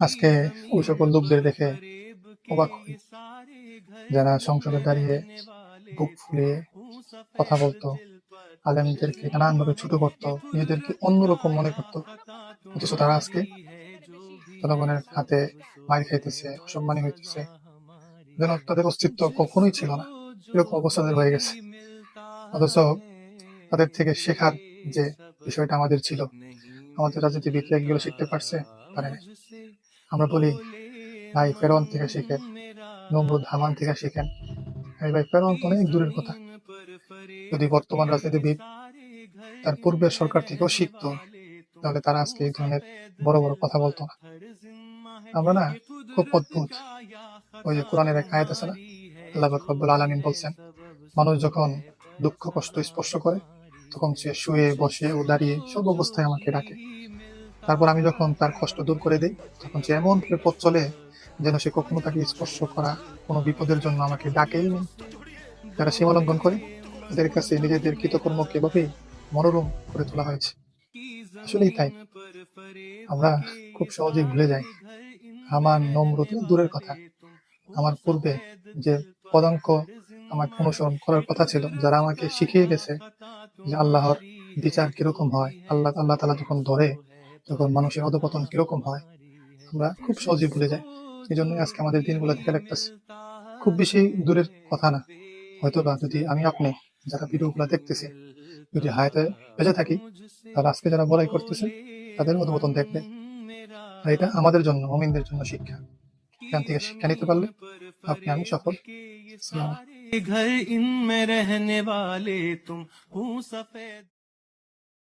আজকে ওই সকল লোকদের দেখে অবাক হই। যারা সংসদে দাঁড়িয়ে বুক ফুলিয়ে কথা বলতো, আলেমদেরকে নানানভাবে ছোট করতো, নিজেদেরকে অন্যরকম মনে করতো, অথচ তারা আজকে জনগণের হাতে মার খাইতেছে, অসম্মানী হইতেছে। যেন তাদের অস্তিত্ব কখনোই ছিল না, এরকম অবস্থাদের হয়ে গেছে। অথচ তাদের থেকে শেখার যে বিষয়টা আমাদের ছিল, আমাদের রাজনীতিবিদরা এগুলো শিখতে পারছে, পারে। আমরা বলি, ভাই, ফেরন থেকে শিখেন। নমরুদ হামান থেকে শিখেন। এই ভাই, ফেরন তো অনেক দূরের কথা। যদি বর্তমান রাজনীতিবিদ তার পূর্বের সরকার থেকেও শিখতো, তাহলে তারা আজকে এই ধরনের বড় বড় কথা বলতো না। আমরা না খুব অদ্ভুত। ওই যে কোরআনের এক আয়াত আছে না, আল্লাহ রব্বুল আলামিন বলছেন, মানুষ যখন দুঃখ, কষ্ট স্পর্শ করে, তখন সে শুয়ে, বসে ও দাঁড়িয়ে সব অবস্থায় আমাকে ডাকে। তারপর আমি যখন তার কষ্ট দূর করে দিই, তখন সে এমন পথ চলে যেন সে কখনো তাকে স্পর্শ করা কোনো বিপদের জন্য আমাকে ডাকেই নেই যারা সীমা লঙ্ঘন করে, তাদের কাছে নিজেদের কৃতকর্মকে এভাবেই মনোরম করে তোলা হয়েছে। আসলেই তাই। আমরা খুব সহজেই ভুলে যাই। আমার নম্রত দূরের কথা। আমার পূর্বে যে পদাঙ্ক আমাকে অনুসরণ করার কথা ছিল, যারা আমাকে শিখিয়ে গেছে যে আল্লাহর বিচার কীরকম হয়, আল্লাহ আল্লাহ তালা যখন ধরে তখন মানুষের অধপতন কিরকম হয় আমরা খুব সহজেই ভুলে যাই এই জন্য আজকে আমাদের দিনগুলো দিকে লাগতেছে খুব বেশি দূরের কথা না হয়তো বা যদি আমি আপনি যারা ভিডিওগুলো দেখতেছি যদি হায়াতে বেঁচে থাকি তাহলে আজকে যারা বড়াই করতেছে তাদের অধপতন দেখবে আর এটা আমাদের জন্য মমিনদের জন্য শিক্ষা এখান থেকে শিক্ষা নিতে পারলে আপনি আমি সফল আসসালামু আলাইকুম। घर इनमें रहने वाले तुम हूँ सफेद